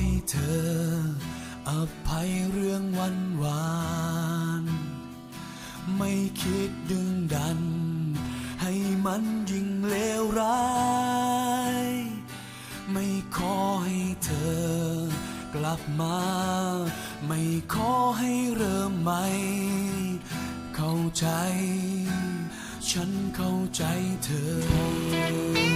ให้เธอ อภัยเรื่องวันวาน ไม่คิดดึงดัน ให้มันยิ่งเลวร้าย ไม่ขอให้เธอ กลับมา ไม่ขอให้เริ่มใหม่ เข้าใจ ฉันเข้าใจเธอ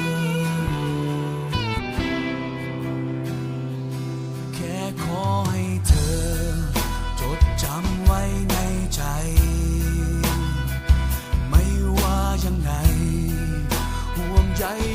ใจ